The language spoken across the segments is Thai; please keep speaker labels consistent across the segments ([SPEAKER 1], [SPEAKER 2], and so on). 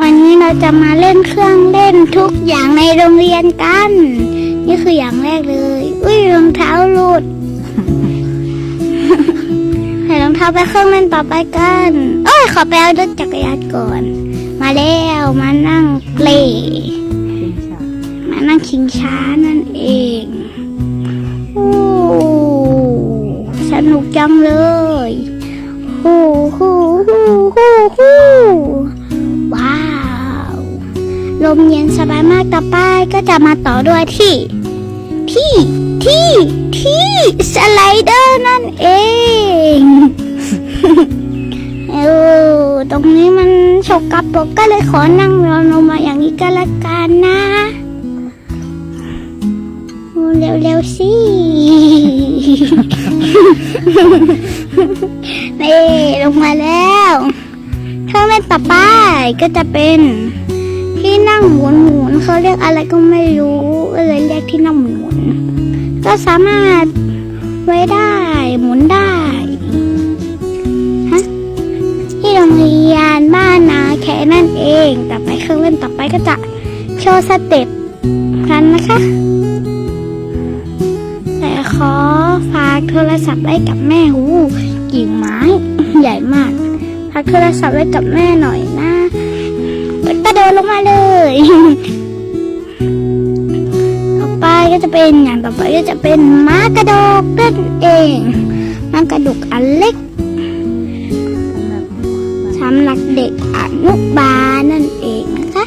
[SPEAKER 1] วันนี้เราจะมาเล่นเครื่องเล่นทุกอย่างในโรงเรียนกัน นี่คืออย่างแรกเลย อุ้ยรองเท้าหลุดใส่รองเท้าไปเครื่องเล่นต่อไปกันเอ้ยขอไปเอารถจักรยานก่อน มาแล้วมานั่งเปลมานั่งชิงช้านั่นเองโอ้สนุกจังเลยฮู้ฮู้ฮู้ฮู้ฮู้ ลมเย็นสบายมากต่อไปก็จะมาต่อด้วยที่ ที่ที่ที่สไลเดอร์นั่นเองเออตรงนี้มันฉกกระปกก็เลยขอนั่งรอลงมาอย่างนี้ก็แล้วกันนะเร็วเร็วๆสินี่ลงมาแล้วเครื่องเล่นต่อไปก็จะเป็น ที่นั่งหมุนหมุนๆเขาเรียกอะไรก็ไม่รู้ก็เลยเรียกที่นั่งหมุนหมุนก็สามารถไว้ได้หมุนได้ฮะที่โรงเรียนบ้านนาแค่นั่นเองต่อไปเครื่องเล่นต่อไปก็จะโชว์สเต็ปกันนะคะ แต่ขอฝากโทรศัพท์ไว้กับแม่หูกิ่งไม้ ใหญ่มากฝากโทรศัพท์ไว้กับแม่หน่อยนะ กระโดดลงมาเลยต่อไปก็จะเป็นอย่างต่อไปก็จะเป็นม้ากระดกนั่นเองม้ากระดกอันเล็กสำหรับเด็กอนุบาลนั่นเองนะคะ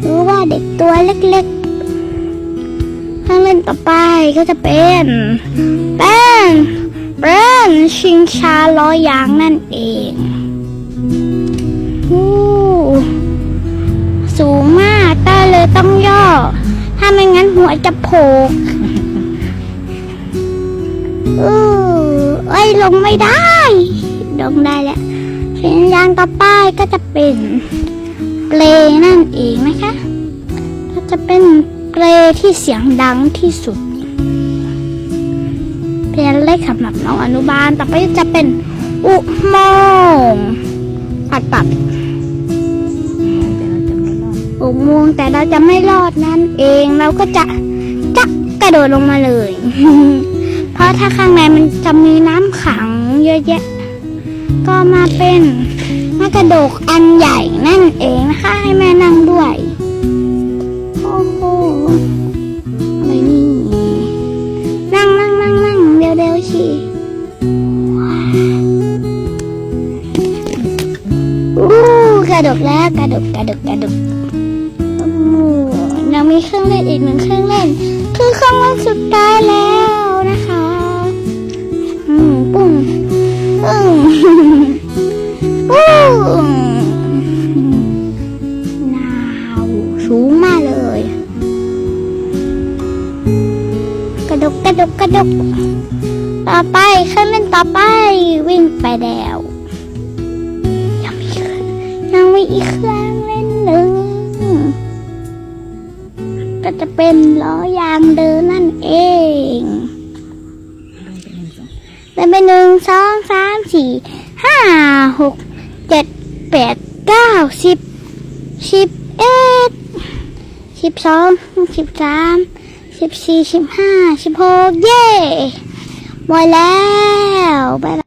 [SPEAKER 1] หรือว่าเด็กตัวเล็กๆเครื่องเล่นต่อไปก็จะเป็นเป็นเป็นชิงชาล้อยางนั่นเอง ต้องย่อ ถ้าไม่งั้นหัวจะโผล่เอู้เอ้ลงไม่ได้ ลงได้แล้วชิงยางต่อไปก็จะเป็นเปลนั่นเองนะคะ ก็จะเป็นเปลที่เสียงดังที่สุด เป็นเลขสำหรับน้องอนุบาล ต่อไปจะเป็นอุโมงค์ตัดตัด อุโมงแต่เราจะไม่รอดนั่นเองเราก็จะจะกระโดดลงมาเลย เพราะถ้าข้างในมันจะมีน้ำขังเยอะแยะ ก็มาเป็นมากระโดกอันใหญ่นั่นเองนะคะให้แม่นั่งด้วยโอ้โหอะไรนี่นั่งนั่งนั่งนั่งเร็วเร็วชีอู้กระดกแล้วกระดกกระดกกระดกโอ้โห ยังมีเครื่องเล่นอีกหนึ่งเครื่องเล่น คือเครื่องเล่นสุดท้ายแล้วนะคะ อืมปุ้งปุ้งปุ้งนาวสูงมากเลย กระดกกระดกกระดก ต่อไปเครื่องเล่นต่อไปวิ่งไปแล้วยังมีเครื่องยังมีอีกเครื่องเล่นหนึ่ง ก็จะเป็นล้อยางเดินนั่นเองเป็นไปหนึ่งสองสามสี่ห้าหกเจ็ดแปดเก้าสิบสิบเอ็ดสิบสองสิบสามสิบสี่สิบห้าสิบหกเย่หมดแล้วบ๊ายบาย